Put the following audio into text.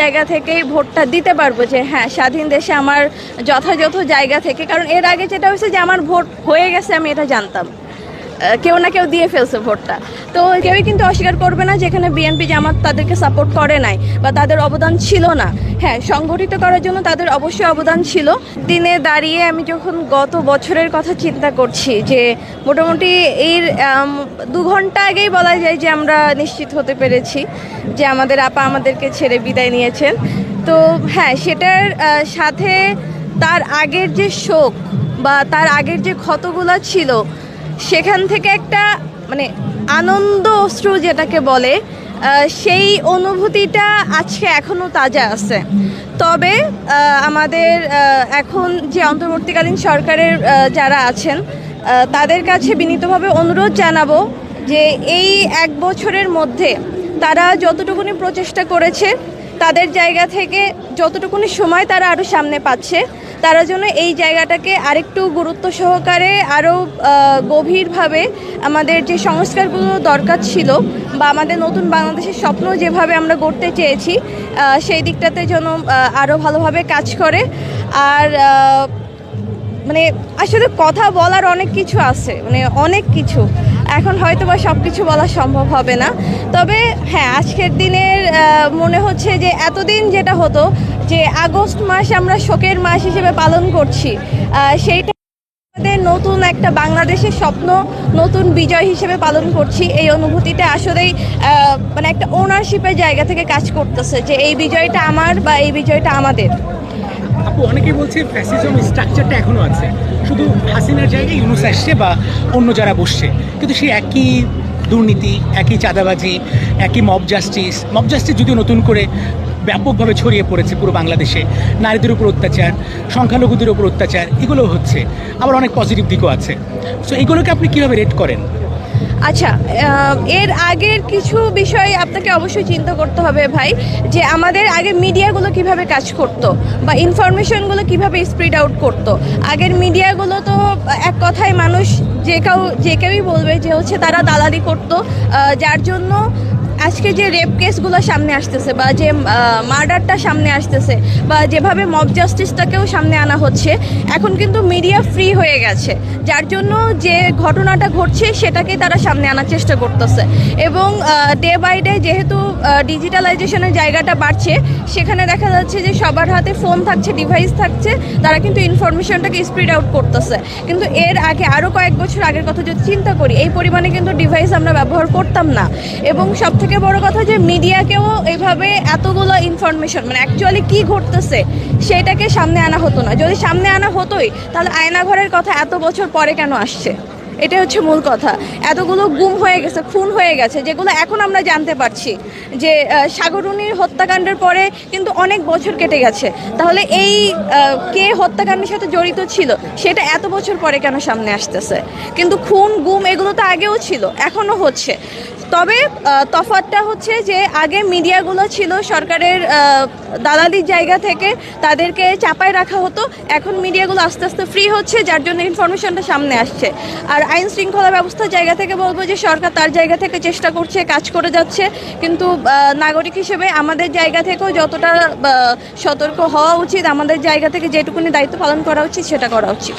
জায়গা থেকেই ভোটটা দিতে পারব যে হ্যাঁ স্বাধীন দেশে আমার যথাযথ জায়গা থেকে। কারণ এর আগে যেটা হয়েছে যে আমার ভোট হয়ে গেছে, আমি এটা জানতাম। কেউ না কেউ দিয়ে ফেলছে ভোটটা। তো কেউই কিন্তু অস্বীকার করবে না যেখানে বিএনপি জামাত তাদেরকে সাপোর্ট করে নাই বা তাদের অবদান ছিল না। হ্যাঁ সংগঠিত করার জন্য তাদের অবশ্যই অবদান ছিল। দিনে দাঁড়িয়ে আমি যখন গত বছরের কথা চিন্তা করছি যে মোটামুটি এর দু ঘণ্টা আগেই বলা যায় যে আমরা নিশ্চিত হতে পেরেছি যে আমাদের আপা আমাদেরকে ছেড়ে বিদায় নিয়েছেন। তো হ্যাঁ সেটার সাথে তার আগের যে শোক বা তার আগের যে ক্ষতগুলো ছিল সেখান থেকে একটা মানে আনন্দ অশ্রু যেটাকে বলে সেই অনুভূতিটা আজকে এখনও তাজা আছে। তবে আমাদের এখন যে অন্তর্বর্তীকালীন সরকারের যারা আছেন তাদের কাছে বিনীতভাবে অনুরোধ জানাব যে এই এক বছরের মধ্যে তারা যতটুকুনি প্রচেষ্টা করেছে, তাদের জায়গা থেকে যতটুকুনি সময় তারা আরও সামনে পাচ্ছে তারা যেন এই জায়গাটাকে আরেকটু গুরুত্ব সহকারে আরও গভীরভাবে আমাদের যে সংস্কারগুলো দরকার ছিল বা আমাদের নতুন বাংলাদেশের স্বপ্ন যেভাবে আমরা গড়তে চেয়েছি সেই দিকটাতে যেন আরও ভালোভাবে কাজ করে। আর মানে আসলে কথা বলার অনেক কিছু আছে মানে অনেক কিছু। এখন হয়তো বা সব কিছু বলা সম্ভব হবে না। তবে হ্যাঁ আজকের দিনের মনে হচ্ছে যে এতদিন যেটা হতো যে আগস্ট মাস আমরা শোকের মাস হিসেবে পালন করছি সেইটা আমাদের নতুন একটা বাংলাদেশের স্বপ্ন, নতুন বিজয় হিসেবে পালন করছি। এই অনুভূতিটা আসলেই মানে একটা ওনারশিপের জায়গা থেকে কাজ করতেছে যে এই বিজয়টা আমার বা এই বিজয়টা আমাদের। আপু, অনেকেই বলছে ফ্যাসিজম স্ট্রাকচারটা এখনও আছে। শুধু হাসিনার জায়গায় ইউনুস আসছে বা অন্য যারা বসছে। কিন্তু সেই একই দুর্নীতি, একই চাঁদাবাজি, একই মব জাস্টিস মব জাস্টিস যদিও নতুন করে ব্যাপকভাবে ছড়িয়ে পড়েছে পুরো বাংলাদেশে, নারীদের উপর অত্যাচার, সংখ্যালঘুদের উপর অত্যাচার এগুলো হচ্ছে। আবার অনেক পজিটিভ দিকও আছে। সো এগুলোকে আপনি কীভাবে রেট করেন? আচ্ছা এর আগের কিছু বিষয় আপনাকে অবশ্যই চিন্তা করতে হবে ভাই, যে আমাদের আগে মিডিয়াগুলো কীভাবে কাজ করত বা ইনফরমেশনগুলো কীভাবে স্প্রিড আউট করত। আগের মিডিয়াগুলো তো এক কথায় মানুষ যে কেউ, যে কেউই বলবে যে হচ্ছে তারা দালালি করত যার জন্য আজকে যে রেপ কেসগুলো সামনে আসতেছে বা যে মার্ডারটা সামনে আসতেছে বা যেভাবে মব জাস্টিসটাকেও সামনে আনা হচ্ছে, এখন কিন্তু মিডিয়া ফ্রি হয়ে গেছে। যার জন্য যে ঘটনাটা ঘটছে সেটাকে তারা সামনে আনার চেষ্টা করতেছে। এবং ডে বাই ডে যেহেতু ডিজিটালাইজেশনের জায়গাটা বাড়ছে, সেখানে দেখা যাচ্ছে যে সবার হাতে ফোন থাকছে ডিভাইস থাকছে, তারা কিন্তু ইনফরমেশনটাকে স্প্রিড আউট করতেছে। কিন্তু এর আগে আরও কয়েক বছর আগের কথা যদি চিন্তা করি, এই পরিমাণে কিন্তু ডিভাইস আমরা ব্যবহার করতাম না। এবং সব থেকে বড় কথা যে মিডিয়াকেও এইভাবে এতগুলো ইনফরমেশন মানে অ্যাকচুয়ালি কি ঘটতেছে, সেটাকে সামনে আনা হতো না। যদি সামনে আনা হতোই, তাহলে আয়নাঘরের কথা এত বছর পরে কেন আসছে? এটা হচ্ছে মূল কথা। এতগুলো গুম হয়ে গেছে, খুন হয়ে গেছে, যেগুলো এখন আমরা জানতে পারছি যে সাগরুনির হত্যাকাণ্ডের পরে কিন্তু অনেক বছর কেটে গেছে। তাহলে এই কে হত্যাকাণ্ডের সাথে জড়িত ছিল, সেটা এত বছর পরে কেন সামনে আসতেছে? কিন্তু খুন, গুম, এগুলো তো আগেও ছিল, এখনও হচ্ছে। তবে আহ, তফাৎটা হচ্ছে যে আগে মিডিয়াগুলো ছিল সরকারের দালালির জায়গা থেকে তাদেরকে চাপায় রাখা হতো। এখন মিডিয়াগুলো আস্তে আস্তে ফ্রি হচ্ছে যার জন্য ইনফরমেশনটা সামনে আসছে। আর আইন শৃঙ্খলা ব্যবস্থার জায়গা থেকে বলব যে সরকার তার জায়গা থেকে চেষ্টা করছে কাজ করে যাচ্ছে। কিন্তু নাগরিক হিসেবে আমাদের জায়গা থেকেও যতটা সতর্ক হওয়া উচিত আমাদের জায়গা থেকে যেটুকুনি দায়িত্ব পালন করা উচিত সেটা করা উচিত।